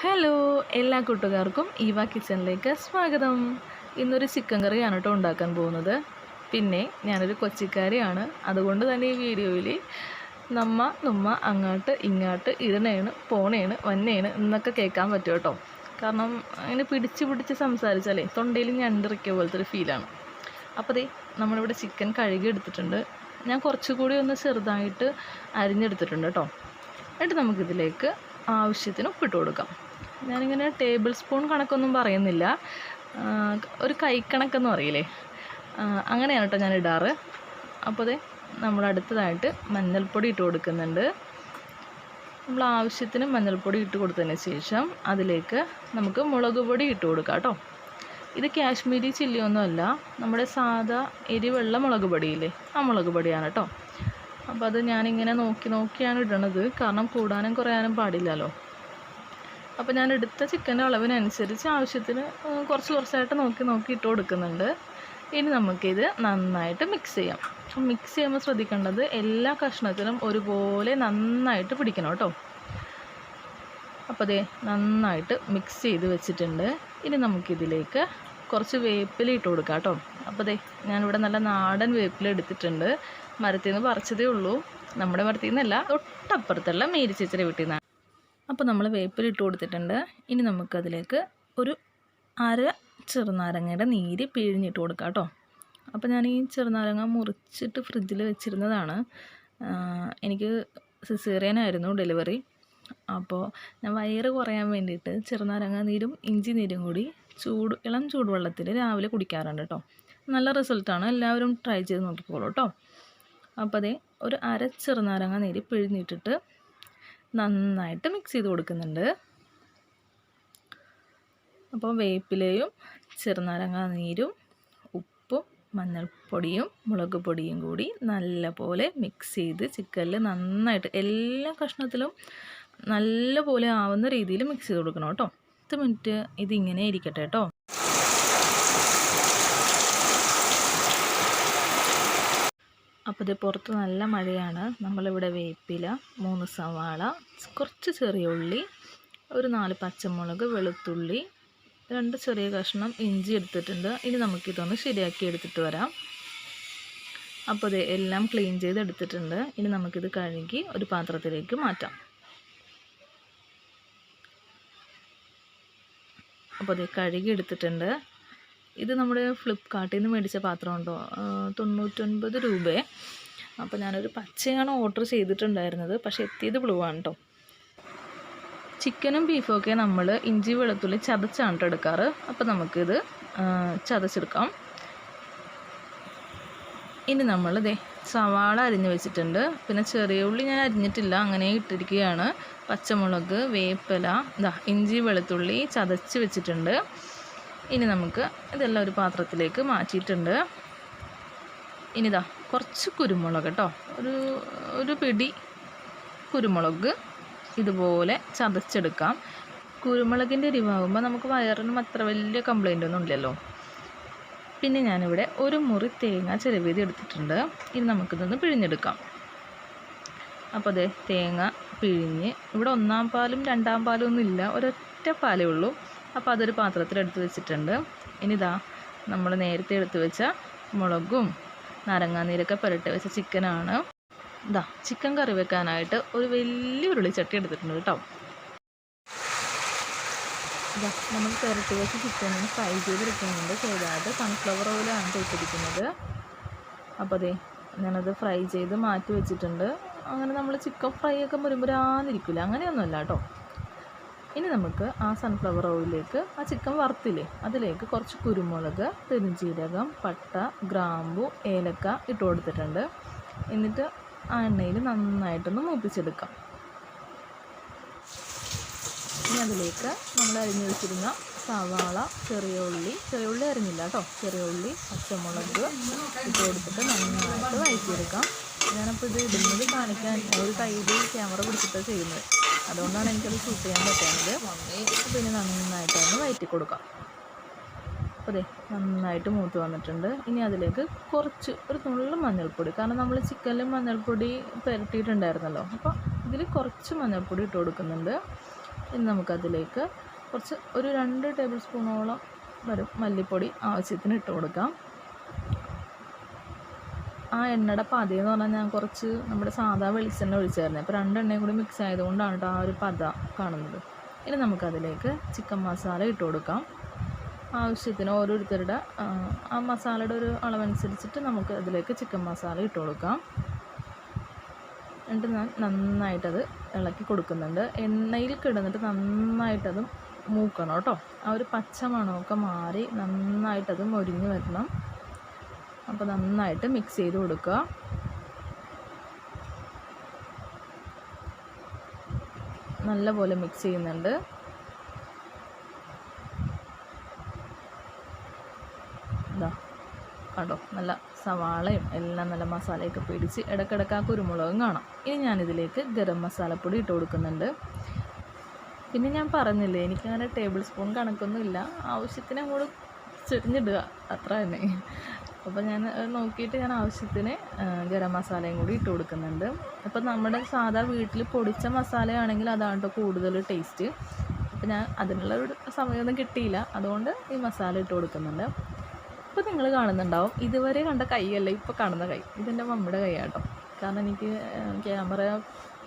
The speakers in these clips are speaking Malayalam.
ഹലോ എല്ലാ കൂട്ടുകാർക്കും ഈവ കിച്ചണിലേക്ക് സ്വാഗതം. ഇന്നൊരു ചിക്കൻ കറിയാണ് കേട്ടോ ഉണ്ടാക്കാൻ പോകുന്നത്. പിന്നെ ഞാനൊരു കൊച്ചിക്കാരിയാണ്. അതുകൊണ്ട് തന്നെ ഈ വീഡിയോയിൽ നമ്മ നമ്മ അങ്ങോട്ട് ഇങ്ങോട്ട് ഇടണേണ് പോണേണ് വന്നേണ് എന്നൊക്കെ കേൾക്കാൻ പറ്റും കേട്ടോ. കാരണം അങ്ങനെ പിടിച്ച് പിടിച്ച് സംസാരിച്ചാലേ തൊണ്ടയിൽ ഞണ്ടിറക്കിയ പോലത്തെ ഒരു ഫീലാണ് അപ്പോൾ ദേ നമ്മളിവിടെ ചിക്കൻ കഴുകി എടുത്തിട്ടുണ്ട്. ഞാൻ കുറച്ചുകൂടി ഒന്ന് ചെറുതായിട്ട് അരിഞ്ഞെടുത്തിട്ടുണ്ട് കേട്ടോ എന്നിട്ട് നമുക്കിതിലേക്ക് ആവശ്യത്തിന് ഉപ്പിട്ട് കൊടുക്കാം. ഞാനിങ്ങനെ ടേബിൾ സ്പൂൺ കണക്കൊന്നും പറയുന്നില്ല. ഒരു കൈക്കണക്കെന്ന് പറയില്ലേ? അങ്ങനെയാണ് കേട്ടോ ഞാൻ ഇടാറ്. അപ്പോൾ അതെ നമ്മൾ അടുത്തതായിട്ട് മഞ്ഞൾപ്പൊടി ഇട്ട് കൊടുക്കുന്നുണ്ട്. നമ്മൾ ആവശ്യത്തിന് മഞ്ഞൾപ്പൊടി ഇട്ട് കൊടുത്തതിന് ശേഷം അതിലേക്ക് നമുക്ക് മുളക് പൊടി ഇട്ട് കൊടുക്കാം കേട്ടോ. ഇത് കാശ്മീരി ചില്ലിയൊന്നുമല്ല നമ്മുടെ സാധാ എരിവെള്ള മുളക് പൊടിയില്ലേ? ആ മുളക് പൊടിയാണ് കേട്ടോ. അപ്പോൾ അത് ഞാനിങ്ങനെ നോക്കി നോക്കിയാണ് ഇടണത്. കാരണം കൂടാനും കുറയാനും പാടില്ലല്ലോ. അപ്പോൾ ഞാൻ എടുത്ത ചിക്കന്റെ അളവിനനുസരിച്ച് ആവശ്യത്തിന് കുറച്ച് കുറച്ചായിട്ട് നോക്കി നോക്കി ഇട്ട് കൊടുക്കുന്നുണ്ട്. ഇനി നമുക്കിത് നന്നായിട്ട് മിക്സ് ചെയ്യാം. മിക്സ് ചെയ്യുമ്പോൾ ശ്രദ്ധിക്കേണ്ടത് എല്ലാ കഷ്ണത്തിലും ഒരുപോലെ നന്നായിട്ട് പിടിക്കണം കേട്ടോ. അപ്പോൾ ദേ നന്നായിട്ട് മിക്സ് ചെയ്ത് വെച്ചിട്ടുണ്ട്. ഇനി നമുക്കിതിലേക്ക് കുറച്ച് വേപ്പില ഇട്ട് കൊടുക്കാം കേട്ടോ. അപ്പോൾ ദേ ഞാനിവിടെ നല്ല നാടൻ വേപ്പില എടുത്തിട്ടുണ്ട്. മരത്തിൽ നിന്ന് പറിച്ചതേ ഉള്ളൂ. നമ്മുടെ മരത്തിൽ നിന്നല്ല തൊട്ടപ്പുറത്തുള്ള മേരിച്ചേച്ചിയുടെ വീട്ടിൽ നിന്നാണ് അപ്പോൾ നമ്മൾ വേപ്പിലിട്ട് കൊടുത്തിട്ടുണ്ട്. ഇനി നമുക്കതിലേക്ക് ഒരു അര ചെറുനാരങ്ങയുടെ നീര് പിഴിഞ്ഞിട്ട് കൊടുക്കാം കേട്ടോ. അപ്പോൾ ഞാൻ ഈ ചെറുനാരങ്ങ മുറിച്ചിട്ട് ഫ്രിഡ്ജിൽ വെച്ചിരുന്നതാണ്. എനിക്ക് സിസേറിയനായിരുന്നു ഡെലിവറി. അപ്പോൾ ഞാൻ വയറ് കുറയാൻ വേണ്ടിയിട്ട് ചെറുനാരങ്ങ നീരും ഇഞ്ചി നീരും കൂടി ചൂട് ഇളം ചൂടുവെള്ളത്തിൽ രാവിലെ കുടിക്കാറുണ്ട് കേട്ടോ. നല്ല റിസൾട്ടാണ് എല്ലാവരും ട്രൈ ചെയ്ത് നോക്കിക്കോളൂ കേട്ടോ. അപ്പോൾ അതേ ഒരു അര ചെറുനാരങ്ങ നീര് പിഴിഞ്ഞിട്ടിട്ട് നന്നായിട്ട് മിക്സ് ചെയ്ത് കൊടുക്കുന്നുണ്ട്. അപ്പോൾ വേപ്പിലയും ചെറുനാരങ്ങ നീരും ഉപ്പും മഞ്ഞൾപ്പൊടിയും മുളക് പൊടിയും കൂടി നല്ലപോലെ മിക്സ് ചെയ്ത് ചിക്കനിൽ നന്നായിട്ട് എല്ലാ കഷ്ണത്തിലും നല്ലപോലെ ആവുന്ന രീതിയിൽ മിക്സ് ചെയ്ത് കൊടുക്കണം കേട്ടോ. പത്ത് മിനിറ്റ് ഇതിങ്ങനെ ഇരിക്കട്ടെ കേട്ടോ. അപ്പോൾ ഇത് പുറത്ത് നല്ല മഴയാണ്. നമ്മളിവിടെ വേപ്പില മൂന്ന് സവാള കുറച്ച് ചെറിയ ഉള്ളി ഒരു നാല് പച്ചമുളക് വെളുത്തുള്ളി രണ്ട് ചെറിയ കഷ്ണം ഇഞ്ചി എടുത്തിട്ടുണ്ട്. ഇനി നമുക്കിതൊന്ന് ശരിയാക്കി എടുത്തിട്ട് വരാം. അപ്പോൾ ഇത് എല്ലാം ക്ലീൻ ചെയ്ത് എടുത്തിട്ടുണ്ട്. ഇനി നമുക്കിത് കഴുകി ഒരു പാത്രത്തിലേക്ക് മാറ്റാം. അപ്പോൾ ഇത് കഴുകി എടുത്തിട്ടുണ്ട്. ഇത് നമ്മുടെ ഫ്ലിപ്പ്കാർട്ടിൽ നിന്ന് മേടിച്ച പാത്രം ഉണ്ടോ തൊണ്ണൂറ്റൊൻപത് രൂപയെ അപ്പോൾ ഞാനൊരു പച്ചയാണ് ഓർഡർ ചെയ്തിട്ടുണ്ടായിരുന്നത്. പക്ഷേ എത്തിയത് ബ്ലൂ ആണ് കേട്ടോ ചിക്കനും ബീഫും ഒക്കെ നമ്മൾ ഇഞ്ചി വെളുത്തുള്ളി ചതച്ചാണ് എടുക്കാറ്. അപ്പോൾ നമുക്കിത് ചതച്ചെടുക്കാം. ഇനി നമ്മൾ ദേ സവാള അരിഞ്ഞ് വെച്ചിട്ടുണ്ട്. പിന്നെ ചെറിയ ഉള്ളി ഞാൻ അരിഞ്ഞിട്ടില്ല. അങ്ങനെ ഇട്ടിരിക്കുകയാണ്. പച്ചമുളക് വേപ്പില ഇഞ്ചി വെളുത്തുള്ളി ചതച്ച് വെച്ചിട്ടുണ്ട്. ഇനി നമുക്ക് ഇതെല്ലാം ഒരു പാത്രത്തിലേക്ക് മാറ്റിയിട്ടുണ്ട്. ഇനിതാ കുറച്ച് കുരുമുളക് കേട്ടോ ഒരു ഒരു പിടി കുരുമുളക് ഇതുപോലെ ചതച്ചെടുക്കാം. കുരുമുളകിന്റെ എരിവാകുമ്പോൾ നമുക്ക് വയറിനും അത്ര വലിയ കംപ്ലൈന്റ് ഒന്നും ഇല്ലല്ലോ. പിന്നെ ഞാനിവിടെ ഒരു മുറി തേങ്ങ ചെറുവീതി എടുത്തിട്ടുണ്ട്. ഇനി നമുക്കിതൊന്ന് പിഴിഞ്ഞെടുക്കാം. അപ്പോൾ അതെ തേങ്ങ പിഴിഞ്ഞ് ഇവിടെ ഒന്നാം പാലും രണ്ടാം പാലും ഒന്നും ഇല്ല. ഒരൊറ്റ പാലേ ഉള്ളൂ. അപ്പോൾ അതൊരു പാത്രത്തിൽ എടുത്ത് വെച്ചിട്ടുണ്ട്. ഇനിതാ നമ്മൾ നേരത്തെ എടുത്ത് വെച്ച മുളകും നാരങ്ങാനീരൊക്കെ പുരട്ടി വെച്ച ചിക്കനാണ്. ഇതാ ചിക്കൻ കറി വെക്കാനായിട്ട് ഒരു വലിയ ഉരുളിച്ചട്ടി എടുത്തിട്ടുണ്ട് കേട്ടോ. ഇതാ നമ്മൾ പുരട്ടി വെച്ച ചിക്കനിന് ഫ്രൈ ചെയ്തെടുക്കുന്നുണ്ട്. ചെയ്താതെ സൺഫ്ലവർ ഓയിലാണ് തേച്ചിരിക്കുന്നത് അപ്പോൾ അതെ ഞാനത് ഫ്രൈ ചെയ്ത് മാറ്റി വെച്ചിട്ടുണ്ട്. അങ്ങനെ നമ്മൾ ചിക്കൻ ഫ്രൈ ഒക്കെ മുരുമുരാന്നിരിക്കില്ല അങ്ങനെയൊന്നുമല്ല കേട്ടോ. ഇനി നമുക്ക് ആ സൺഫ്ലവർ ഓയിലിലേക്ക് ആ ചിക്കൻ വറുത്തില്ലേ അതിലേക്ക് കുറച്ച് കുരുമുളക് പെരുംജീരകം പട്ട ഗ്രാമ്പു ഏലക്ക ഇട്ട് കൊടുത്തിട്ടുണ്ട്. എന്നിട്ട് ആ എണ്ണയിൽ നന്നായിട്ടൊന്ന് മൂപ്പിച്ചെടുക്കാം. ഇനി അതിലേക്ക് നമ്മൾ അരിഞ്ഞു വെച്ചിരുന്ന സവാള ചെറിയ ഉള്ളി ചെറിയ ഉള്ളി അരിഞ്ഞില്ല കേട്ടോ ചെറിയ ഉള്ളി പച്ചമുളക് ഇട്ട് കൊടുത്തിട്ട് നന്നായിട്ട് വഴറ്റിയെടുക്കാം. ഞാനപ്പോൾ ഇത് ഇടുന്നത്. കാണിക്കാൻ ഒരു കയ്യിൽ ക്യാമറ പിടിച്ചിട്ടാണ് ചെയ്യുന്നത്. അതുകൊണ്ടാണ് എനിക്കത് ഷൂട്ട് ചെയ്യാൻ പറ്റുന്നത് പിന്നെ നന്നായിട്ടൊന്ന് വയറ്റി കൊടുക്കാം. അതെ നന്നായിട്ട് മൂത്ത് വന്നിട്ടുണ്ട്. ഇനി അതിലേക്ക് കുറച്ച് ഒരു നുള്ളു മഞ്ഞൾപ്പൊടി. കാരണം നമ്മൾ ചിക്കനിൽ മഞ്ഞൾപ്പൊടി പുരട്ടിയിട്ടുണ്ടായിരുന്നല്ലോ. അപ്പോൾ ഇതിൽ കുറച്ച് മഞ്ഞൾപ്പൊടി ഇട്ട് കൊടുക്കുന്നുണ്ട്. ഇനി നമുക്കതിലേക്ക് കുറച്ച് ഒരു രണ്ട് ടേബിൾ സ്പൂണോളം വരും മല്ലിപ്പൊടി ആവശ്യത്തിന് ഇട്ട് കൊടുക്കാം. ആ എണ്ണയുടെ പത എന്ന് പറഞ്ഞാൽ ഞാൻ കുറച്ച് നമ്മുടെ സാധാ വെളിച്ചെണ്ണ ഒഴിച്ചായിരുന്നു. അപ്പോൾ രണ്ടെണ്ണയും കൂടി മിക്സ് ആയതുകൊണ്ടാണ് കേട്ടോ ആ ഒരു പത കാണുന്നത്. ഇനി നമുക്കതിലേക്ക് ചിക്കൻ മസാല ഇട്ട് കൊടുക്കാം. ആവശ്യത്തിന് ഓരോരുത്തരുടെ ആ, മസാലയുടെ ഒരു അളവനുസരിച്ചിട്ട് നമുക്ക് അതിലേക്ക് ചിക്കൻ മസാല ഇട്ട് കൊടുക്കാം. എന്നിട്ട് ഞാൻ നന്നായിട്ടത് ഇളക്കി കൊടുക്കുന്നുണ്ട്. എണ്ണയിൽ കിടന്നിട്ട് നന്നായിട്ടത് മൂക്കണം കേട്ടോ ആ ഒരു പച്ച മണമൊക്കെ മാറി നന്നായിട്ടത് മൊരിഞ്ഞ് വരണം. അപ്പോൾ നന്നായിട്ട് മിക്സ് ചെയ്ത് കൊടുക്കുക. നല്ലപോലെ മിക്സ് ചെയ്യുന്നുണ്ട്. ഇതാ കണ്ടോ? നല്ല സവാളയും എല്ലാം നല്ല മസാലയൊക്കെ പിടിച്ച് ഇടക്കിടക്ക് ആ കുരുമുളകും കാണാം. ഇനി ഞാനിതിലേക്ക് ഗരം മസാലപ്പൊടി ഇട്ട് കൊടുക്കുന്നുണ്ട്. പിന്നെ ഞാൻ പറഞ്ഞില്ലേ എനിക്കങ്ങനെ ടേബിൾ സ്പൂൺ കണക്കൊന്നും ഇല്ല ആവശ്യത്തിന് അങ്ങോട്ട് ചെരിഞ്ഞിടുക. അത്ര തന്നെ. അപ്പോൾ ഞാൻ നോക്കിയിട്ട് ഞാൻ ആവശ്യത്തിന് ഗരം മസാലയും കൂടി ഇട്ട് കൊടുക്കുന്നുണ്ട്. അപ്പോൾ നമ്മുടെ സാധാ വീട്ടിൽ പൊടിച്ച മസാലയാണെങ്കിൽ അതാണ് കേട്ടോ കൂടുതൽ ടേസ്റ്റ് അപ്പോൾ ഞാൻ അതിനുള്ള ഒരു സമയമൊന്നും കിട്ടിയില്ല. അതുകൊണ്ട് ഈ മസാല ഇട്ട് കൊടുക്കുന്നുണ്ട്. ഇപ്പോൾ നിങ്ങൾ കാണുന്നുണ്ടാവും. ഇതുവരെ കണ്ട കൈയല്ല ഇപ്പോൾ കാണുന്ന കൈ. ഇതെന്റെ മമ്മിയുടെ കൈയാട്ടോ. കാരണം എനിക്ക് ക്യാമറ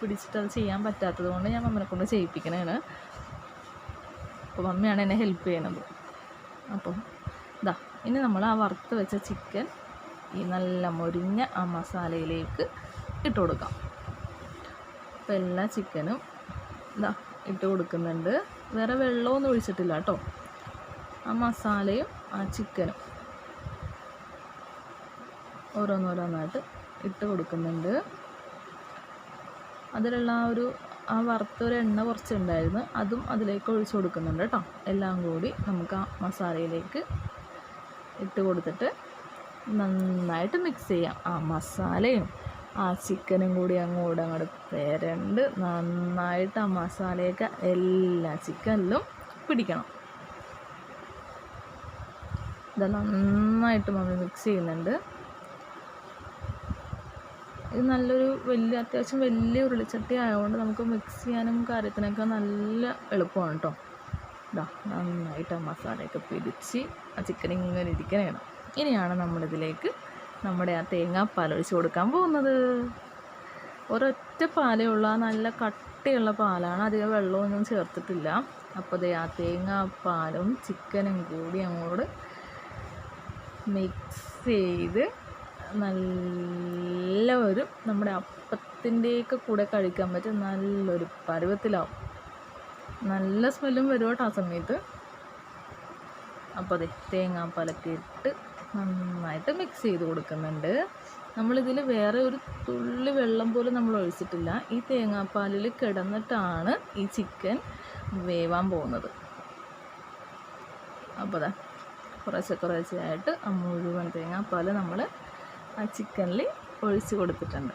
പിടിച്ചിട്ട് അത് ചെയ്യാൻ പറ്റാത്തത് കൊണ്ട് ഞാൻ മമ്മിനെ കൊണ്ട് ചെയ്യിപ്പിക്കണേ അപ്പോൾ മമ്മിയാണ് എന്നെ ഹെൽപ്പ് ചെയ്യണത്. അപ്പം ഇനി നമ്മൾ ആ വറുത്ത് വെച്ച ചിക്കൻ ഈ നല്ല മൊരിഞ്ഞ ആ മസാലയിലേക്ക് ഇട്ട് കൊടുക്കാം. അപ്പോൾ എല്ലാ ചിക്കനും ഇതാ ഇട്ട് കൊടുക്കുന്നുണ്ട്. വേറെ വെള്ളമൊന്നും ഒഴിച്ചിട്ടില്ല കേട്ടോ. ആ മസാലയും ആ ചിക്കനും ഓരോന്നോരോന്നായിട്ട് ഇട്ട് കൊടുക്കുന്നുണ്ട്. അതിലുള്ള ആ ഒരു ആ വറുത്തൊരു എണ്ണ കുറച്ചുണ്ടായിരുന്നു. അതും അതിലേക്ക് ഒഴിച്ചു കൊടുക്കുന്നുണ്ട് കേട്ടോ. എല്ലാം കൂടി നമുക്ക് ആ മസാലയിലേക്ക് ഇട്ട് കൊടുത്തിട്ട് നന്നായിട്ട് മിക്സ് ചെയ്യാം. ആ മസാലയും ആ ചിക്കനും കൂടി അങ്ങോട്ട് അങ്ങോട്ട് പെരണ്ട് നന്നായിട്ട് ആ മസാലയൊക്കെ എല്ലാ ചിക്കനിലും പിടിക്കണം. ഇത് നന്നായിട്ട് മമ്മി മിക്സ് ചെയ്യുന്നുണ്ട്. ഇത് നല്ലൊരു വലിയ അത്യാവശ്യം വലിയ ഉരുളിച്ചട്ടി ആയതുകൊണ്ട് നമുക്ക് മിക്സ് ചെയ്യാനും കാര്യത്തിനൊക്കെ നല്ല എളുപ്പമാണ് കേട്ടോ ഇതാ നന്നായിട്ട് ആ മസാലയൊക്കെ പിടിച്ച് ആ ചിക്കൻ ഇങ്ങനെ ഇരിക്കണേണം ഇനിയാണ് നമ്മളിതിലേക്ക് നമ്മുടെ ആ തേങ്ങാപ്പാൽ ഒഴിച്ച് കൊടുക്കാൻ പോകുന്നത്. ഒരൊറ്റ പാലേ ഉള്ളൂ. ആ നല്ല കട്ടിയുള്ള പാലാണ് അധികം വെള്ളമൊന്നും ചേർത്തിട്ടില്ല. അപ്പോൾ ദേ ആ തേങ്ങാപ്പാലും ചിക്കനും കൂടി അങ്ങോട്ട് മിക്സ് ചെയ്ത് നല്ല ഒരു നമ്മുടെ അപ്പത്തിന്റെയൊക്കെ കൂടെ കഴിക്കാൻ പറ്റും നല്ലൊരു പരുവത്തിലാവും. നല്ല സ്മെല്ലും വരും കേട്ടോ ആ സമയത്ത്. അപ്പോൾ അതെ തേങ്ങാപ്പാലൊക്കെ ഇട്ട് നന്നായിട്ട് മിക്സ് ചെയ്ത് കൊടുക്കുന്നുണ്ട്. നമ്മളിതിൽ വേറെ ഒരു തുള്ളി വെള്ളം പോലും നമ്മൾ ഒഴിച്ചിട്ടില്ല. ഈ തേങ്ങാപ്പാലിൽ കിടന്നിട്ടാണ് ഈ ചിക്കൻ വേവാൻ പോകുന്നത്. അപ്പോൾ അതാ കുറേശ്ശെ കുറേശ്ശെ ആയിട്ട് ആ മുഴുവൻ തേങ്ങാപ്പാൽ നമ്മൾ ആ ചിക്കനിൽ ഒഴിച്ച് കൊടുത്തിട്ടുണ്ട്.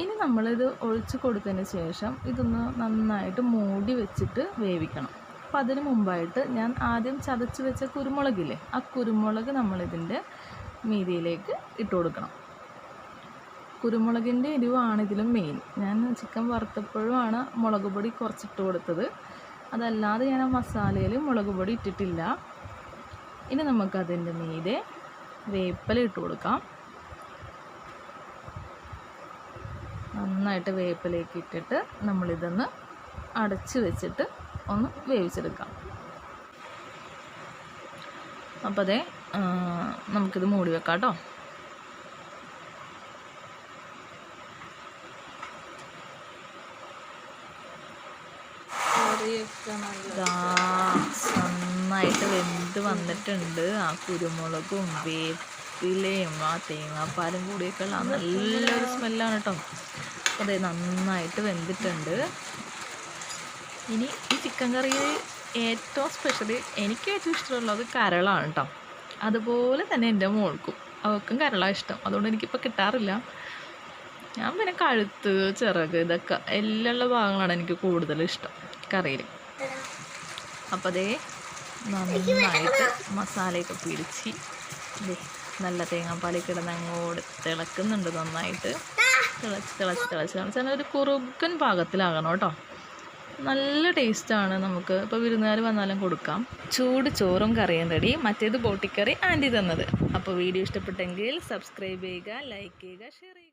ഇനി നമ്മളിത് ഒഴിച്ച് കൊടുത്തതിന് ശേഷം ഇതൊന്ന് നന്നായിട്ട് മൂടി വെച്ചിട്ട് വേവിക്കണം. അപ്പോൾ അതിന് മുമ്പായിട്ട് ഞാൻ ആദ്യം ചതച്ച് വെച്ച കുരുമുളകില്ലേ ആ കുരുമുളക് നമ്മളിതിന്റെ മീതിയിലേക്ക് ഇട്ട് കൊടുക്കണം. കുരുമുളകിന്റെ എരിവാണ് ഇതിലും മെയിൻ ഞാൻ ചിക്കൻ വറുത്തപ്പോഴുമാണ് മുളക് പൊടി കുറച്ചിട്ട് കൊടുത്തത്. അതല്ലാതെ ഞാൻ ആ മസാലയിൽ മുളക് പൊടി ഇട്ടിട്ടില്ല. ഇനി നമുക്കതിന്റെ മീതെ വേപ്പില ഇട്ട് കൊടുക്കാം. നന്നായിട്ട് വേപ്പിലേക്ക് ഇട്ടിട്ട് നമ്മളിതൊന്ന് അടച്ച് വെച്ചിട്ട് ഒന്ന് വേവിച്ചെടുക്കാം. അപ്പോൾ അതെ നമുക്കിത് മൂടി വെക്കാം കേട്ടോ. നന്നായിട്ട് വെന്ത് വന്നിട്ടുണ്ട്. ആ കുരുമുളകും വേപ്പിലയും ആ തേങ്ങാപ്പാലും കൂടിയൊക്കെ ഉള്ള നല്ലൊരു സ്മെല്ലാണ് കേട്ടോ. അതെ നന്നായിട്ട് വെന്തിട്ടുണ്ട്. ഇനി ഈ ചിക്കൻ കറിയിൽ ഏറ്റവും സ്പെഷ്യൽ എനിക്ക് ഏറ്റവും ഇഷ്ടമുള്ളത് കരളാണ് കേട്ടോ അതുപോലെ തന്നെ എന്റെ മോൾക്കും. അവൾക്കും കരളാണ് ഇഷ്ടം. അതുകൊണ്ട് എനിക്കിപ്പോൾ കിട്ടാറില്ല. ഞാൻ പിന്നെ കഴുത്ത് ചിറക് ഇതൊക്കെ എല്ലാം ഭാഗങ്ങളാണ് എനിക്ക് കൂടുതൽ ഇഷ്ടം കറിയിൽ അപ്പോൾ അതേ നന്നായിട്ട് മസാലയൊക്കെ പിടിച്ച് നല്ല തേങ്ങാപ്പാലൊക്കെ ഇടുന്ന അങ്ങോട്ട് തിളക്കുന്നുണ്ട് നന്നായിട്ട്. തിളച്ച് തിളച്ച് തിളച്ച് തിളച്ച്. ഒരു കുറുക്കൻ പാകത്തിലാകണം കേട്ടോ. നല്ല ടേസ്റ്റാണ് നമുക്ക്. ഇപ്പോൾ വിരുന്നുകാർ വന്നാലും കൊടുക്കാം. ചൂട് ചോറും കറിയും റെഡി മറ്റേത് ബോട്ടിക്കറി ആന്റി തന്നത്. അപ്പോൾ വീഡിയോ ഇഷ്ടപ്പെട്ടെങ്കിൽ സബ്സ്ക്രൈബ് ചെയ്യുക ലൈക്ക് ചെയ്യുക ഷെയർ ചെയ്യുക.